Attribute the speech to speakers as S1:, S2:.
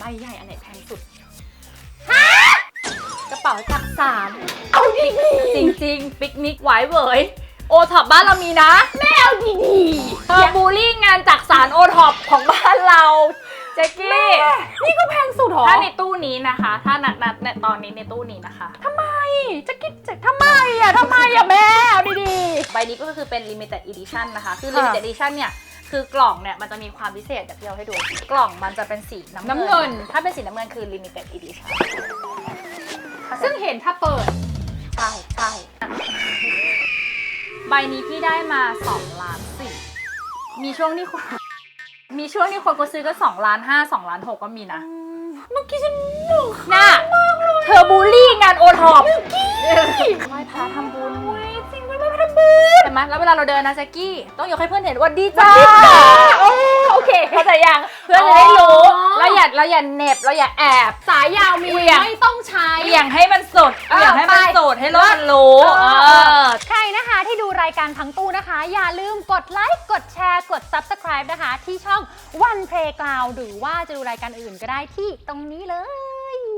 S1: ใบใหญ่อันไหนแพงสุด กระเป๋าจักสาร
S2: เอาดี
S1: จริงๆปิกนิกไหวเหวยโอท็อปบ้านเรามีนะ
S2: ๆแม่เอาดี
S1: เธอบูลลี่งานจักสารโอท็อปของบ้านเราแจ็คกี้
S2: ๆนี่ก็แพงสุดเหรอ
S1: ถ้าในตู้นี้นะคะ ถ้านัดนัดในตอนนี้ในตู้นี้นะคะ
S2: ทำไมจะคิดจะทำไมอะทำไมอะแม่เอาดี
S1: ใบนี้ก็คือเป็น limited edition นะคะ คือ
S2: ค่ะ
S1: limited edition เนี่ย คือกล่องเนี่ยมันจะมีความพิเศษเดี๋ยวพี่เอาให้ดู กล่องมันจะเป็นสีน้ำ
S2: น้ำเงิน
S1: ถ้าเป็นสีน้ำเงินคือ limited edition
S2: ๆซึ่งเห็นถ้าเปิด
S1: ใช่ใช่ใบนี้พี่ได้มา2ล้านสี่มีช่วงที่คนมีช่วงที่คนก็ซื้อก็2ล้านห้า2ล้านหกก็มีนะ
S2: เมื่อกี้ฉันหนึ่ง
S1: น่ะเธอบูลลี่งานโอท็อปไหว้พระทำบุญ
S2: จริงด้วย ไม่ทำบุญ
S1: เห็นไหมแล้วเวลาเราเดินนะแจ็กกี้ ต้องยกให้เพื่อนเห็นว่าดีจ้า
S2: โอ้โอเค
S1: เข้าใจยังเพื่อนจะได้รู้
S2: อ๋อ
S1: เราอย่าเราอย่าเหน็บเราอย่าแอบ
S2: สายยาวมี
S1: เหวี่ยง
S2: ไม่ต้องใช้
S1: เบี่ยงให้มันสด
S2: เออ
S1: เบี่ยงให้มัน
S2: ไป
S1: สดให้โลกมันรู้
S2: เออ
S1: เออ
S2: ใครนะคะที่ดูรายการทั้งตู้นะคะ อย่าลืมกดไลค์กดแชร์ กด Subscribe นะคะ ที่ช่อง One Playground หรือว่าจะดูรายการอื่นก็ได้ที่ตรงนี้เลย